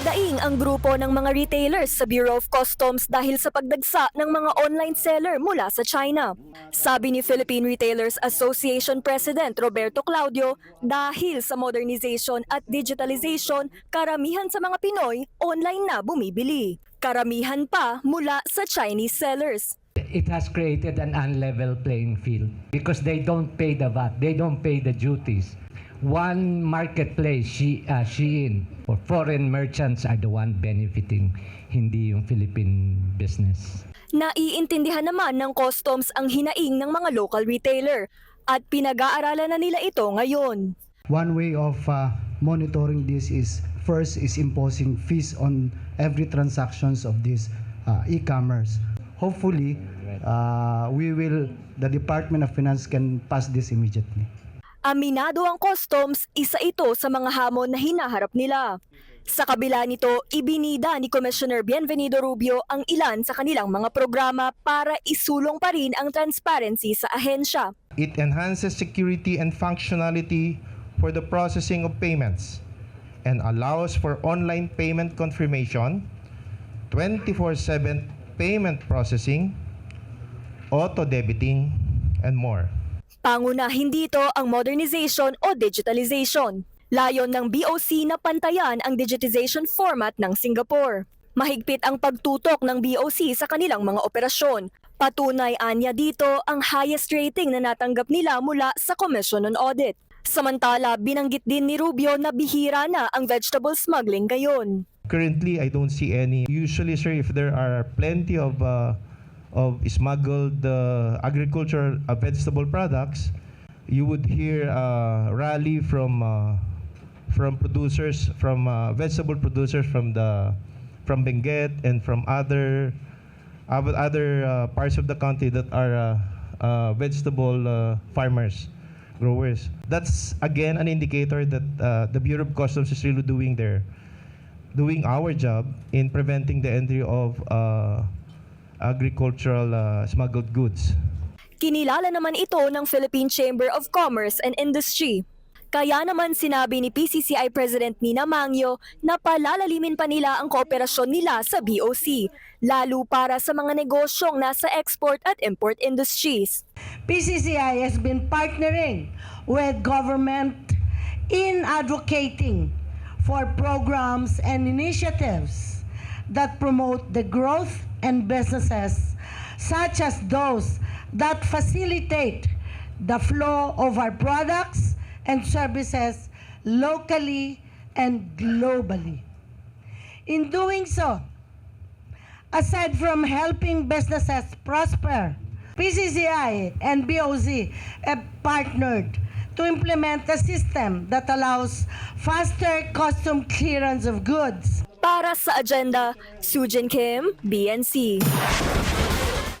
Nadaing ang grupo ng mga retailers sa Bureau of Customs dahil sa pagdagsa ng mga online seller mula sa China. Sabi ni Philippine Retailers Association President Roberto Claudio, dahil sa modernization at digitalization, karamihan sa mga Pinoy online na bumibili. Karamihan pa mula sa Chinese sellers. it has created an unlevel playing field because they don't pay the VAT, they don't pay the duties. One marketplace, she, uh, Shein, or foreign merchants are the one benefiting, hindi yung Philippine business. Naiintindihan naman ng customs ang hinaing ng mga local retailer at pinag-aaralan na nila ito ngayon. One way of uh, monitoring this is first is imposing fees on every transactions of this uh, e-commerce. Hopefully, uh, we will, the Department of Finance can pass this immediately. Aminado ang customs, isa ito sa mga hamon na hinaharap nila. Sa kabila nito, ibinida ni Commissioner Bienvenido Rubio ang ilan sa kanilang mga programa para isulong pa rin ang transparency sa ahensya. It enhances security and functionality for the processing of payments and allows for online payment confirmation, 24/7 payment processing, auto debiting, and more. Pangunahin dito ang modernization o digitalization. Layon ng BOC na pantayan ang digitization format ng Singapore. Mahigpit ang pagtutok ng BOC sa kanilang mga operasyon. Patunay anya dito ang highest rating na natanggap nila mula sa Commission on Audit. Samantala, binanggit din ni Rubio na bihira na ang vegetable smuggling gayon. Currently, I don't see any. Usually, sir, if there are plenty of uh, of smuggled uh, agricultural uh, vegetable products, you would hear a rally from uh, from producers, from uh, vegetable producers from the from Benguet and from other other uh, parts of the country that are uh, uh, vegetable uh, farmers, growers. That's again an indicator that uh, the Bureau of Customs is really doing their doing our job in preventing the entry of uh, agricultural uh, smuggled goods. Kinilala naman ito ng Philippine Chamber of Commerce and Industry. Kaya naman sinabi ni PCCI President Nina Mangyo na palalalimin pa nila ang kooperasyon nila sa BOC, lalo para sa mga negosyong nasa export at import industries. PCCI has been partnering with government in advocating for programs and initiatives that promote the growth and businesses such as those that facilitate the flow of our products and services locally and globally. In doing so, aside from helping businesses prosper, PCCI and BOZ have partnered to implement a system that allows faster custom clearance of goods Para sa agenda, Sujin Kim, BNC.